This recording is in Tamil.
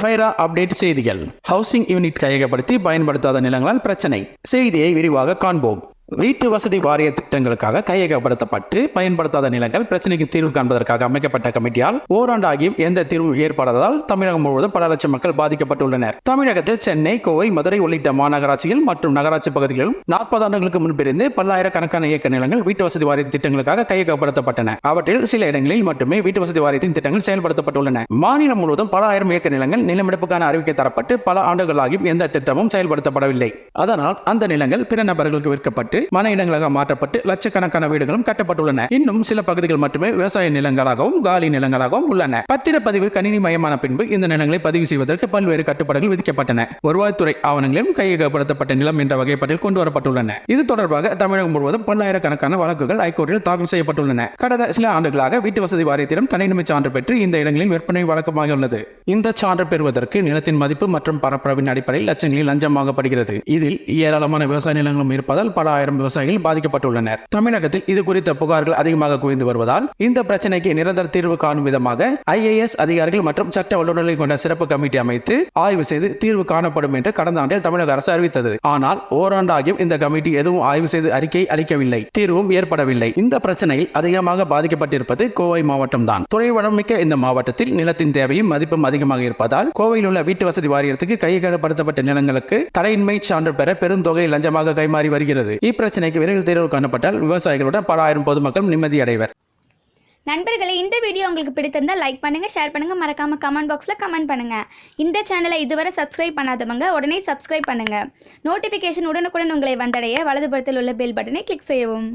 ஃபைரா அப்டேட் செய்திகள். ஹவுசிங் யூனிட் கையகப்படுத்தி பயன்படுத்தாத நிலங்களால் பிரச்சனை. செய்தியை விரிவாக காண்போம். வீட்டு வசதி வாரிய திட்டங்களுக்காக கையகப்படுத்தப்பட்டு பயன்படுத்தாத நிலங்கள் பிரச்சனைக்கு தீர்வு காண்பதற்காக அமைக்கப்பட்ட கமிட்டியால் ஓராண்டாகியும் எந்த தீர்வும் ஏற்படாததால் தமிழகம் முழுவதும் பல லட்சம் மக்கள் பாதிக்கப்பட்டுள்ளனர். தமிழகத்தில் சென்னை கோவை மதுரை உள்ளிட்ட மாநகராட்சிகள் மற்றும் நகராட்சி பகுதிகளிலும் நாற்பது ஆண்டுகளுக்கு முன்பிருந்து பல்லாயிரக்கணக்கான ஏக்கர் நிலங்கள் வீட்டு வசதி வாரிய திட்டங்களுக்காக கையகப்படுத்தப்பட்டன. அவற்றில் சில இடங்களில் மட்டுமே வீட்டு வசதி வாரியத்தின் திட்டங்கள் செயல்படுத்தப்பட்டுள்ளன. மாநிலம் முழுவதும் பல ஆயிரம் ஏக்கர் நிலங்கள் நிலமெடுப்புக்கான அறிவிக்கை தரப்பட்டு பல ஆண்டுகளாகியும் எந்த திட்டமும் செயல்படுத்தப்படவில்லை. அதனால் அந்த நிலங்கள் பிற நபர்களுக்கு விற்கப்பட்டு மன இடங்களாக மாற்றப்பட்டு லட்சக்கணக்கான வீடுகளும் கட்டப்பட்டுள்ளன. இன்னும் சில பகுதிகள் மட்டுமே விவசாய நிலங்களாகவும் காலி நிலங்களாகவும் உள்ளன. பத்திரப்பதிவு கணினி மயமான பின்பு இந்த நிலங்களை பதிவு செய்வதற்கு பல்வேறு கட்டுப்பாடுகள் விதிக்கப்பட்டன. வருவாய்த்துறை ஆவணங்களிலும் கையகப்படுத்தப்பட்ட நிலம் என்ற வகைப்பட்டியல் கொண்டு வரப்பட்டுள்ளன. இது தொடர்பாக தமிழகம் முழுவதும் பல்லாயிரக்கணக்கான வழக்குகள் ஹைகோர்ட்டில் தாக்கல் செய்யப்பட்டுள்ளன. கடந்த சில ஆண்டுகளாக வீட்டு வசதி வாரியத்திடம் தனிநிலை சான்று பெற்று இந்த இடங்களில் விற்பனை வழக்கமாக உள்ளது. இந்த சான்று பெறுவதற்கு நிலத்தின் மதிப்பு மற்றும் பரப்பளவின் அடிப்படையில் லட்சங்களில் லஞ்சம் வாங்கப்படுகிறது இதில் ஏராளமான விவசாய நிலங்களும் இருப்பதால் பல ஆயிரம் விவசாயிகள் பாதிக்கப்பட்டுள்ளனர். தமிழகத்தில் இது குறித்த புகார்கள் அதிகமாக குவிந்து வருவதால் இந்த பிரச்சனைக்கு நிரந்தர தீர்வு காணும் விதமாக ஐஏஎஸ் அதிகாரிகள் மற்றும் சட்ட வல்லுநர்களை கொண்ட சிறப்பு கமிட்டி அமைத்து ஆய்வு செய்து தீர்வு காணப்படும் என்று கடந்த ஆண்டில் தமிழக அரசு அறிவித்தது. ஆனால் ஓராண்டாகியும் இந்த கமிட்டி எதுவும் ஆய்வு செய்து அறிக்கை அளிக்கவில்லை. தீர்வும் ஏற்படவில்லை. இந்த பிரச்சனையில் அதிகமாக பாதிக்கப்பட்டிருப்பது கோவை மாவட்டம் தான் துறை வளமிக்க இந்த மாவட்டத்தில் நிலத்தின் தேவையும் மதிப்பும் அதிகமாக இருப்பதால் கோவையில் உள்ள வீட்டு வசதி வாரியத்துக்கு கையகப்படுத்தப்பட்ட நிலங்களுக்கு தலையின்மை சான்று பெற பெரும் தொகை லஞ்சமாக கைமாறி வருகிறது. பிரச்சனைக்கு விரைவில் தீர்வு காணப்பட்டால் விவசாயிகளுடன் பல ஆயிரம் பொதுமக்கள் நிம்மதி அடைவர் நண்பர்களே இந்த வீடியோ உங்களுக்கு பிடித்திருந்தால் லைக் பண்ணுங்கள் ஷேர் பண்ணுங்கள் மறக்காமல் கமெண்ட் பாக்ஸில் கமெண்ட் பண்ணுங்கள் இந்த சேனலை இதுவரை சப்ஸ்கிரைப் பண்ணாதவங்க உடனே சப்ஸ்கிரைப் பண்ணுங்கள் நோட்டிஃபிகேஷன் உடனுக்குடன் உங்களை வந்தடைய வலதுபுறத்தில் உள்ள பெல் பட்டனை கிளிக் செய்யவும்.